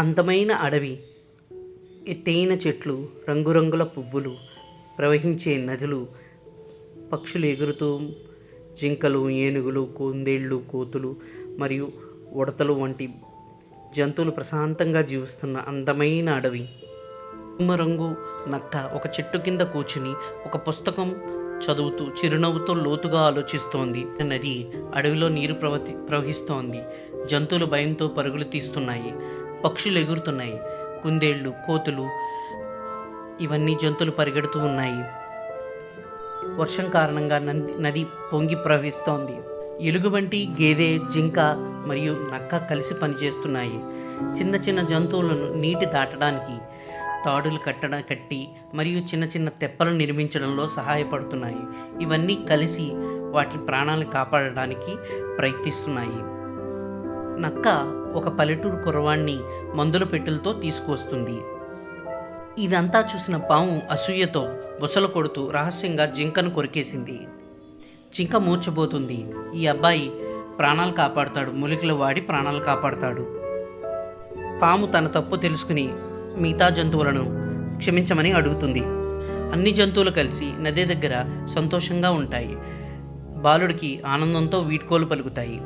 అందమైన అడవి. ఎత్తైన చెట్లు రంగురంగుల పువ్వులు ప్రవహించే నదులు పక్షులు ఎగురుతూ జింకలు ఏనుగులు కుందేళ్ళు కోతులు మరియు ఉడతలు వంటి జంతువులు ప్రశాంతంగా జీవిస్తున్న అందమైన అడవి. రంగు నక్క ఒక చెట్టు కింద కూర్చుని ఒక పుస్తకం చదువుతూ చిరునవ్వుతో లోతుగా ఆలోచిస్తోంది. నది అడవిలో నీరు ప్రవతి ప్రవహిస్తోంది. జంతువులు భయంతో పరుగులు తీస్తున్నాయి. పక్షులు ఎగురుతున్నాయి. కుందేళ్ళు కోతులు ఇవన్నీ జంతువులు పరిగెడుతూ ఉన్నాయి. వర్షం కారణంగా నంది నది పొంగి ప్రవహిస్తోంది. ఎలుగుబంటి గేదె జింక మరియు నక్క కలిసి పనిచేస్తున్నాయి. చిన్న చిన్న జంతువులను నీటి దాటడానికి తాడులు కట్టడం కట్టి మరియు చిన్న చిన్న తెప్పలు నిర్మించడంలో సహాయపడుతున్నాయి. ఇవన్నీ కలిసి వాటి ప్రాణాలను కాపాడడానికి ప్రయత్నిస్తున్నాయి. నక్క ఒక పల్లెటూరు కుర్రవాణ్ణి మందుల పెట్టెలతో తీసుకువస్తుంది. ఇదంతా చూసిన పాము అసూయతో బుసలు కొడుతూ రహస్యంగా జింకను కొరికేసింది. జింక మూర్చబోతుంది. ఈ అబ్బాయి ప్రాణాలు కాపాడుతాడు. మూలికలు వాడి ప్రాణాలు కాపాడుతాడు. పాము తన తప్పు తెలుసుకుని మిగతా జంతువులను క్షమించమని అడుగుతుంది. అన్ని జంతువులు కలిసి నది దగ్గర సంతోషంగా ఉంటాయి. బాలుడికి ఆనందంతో వీడ్కోలు పలుకుతాయి.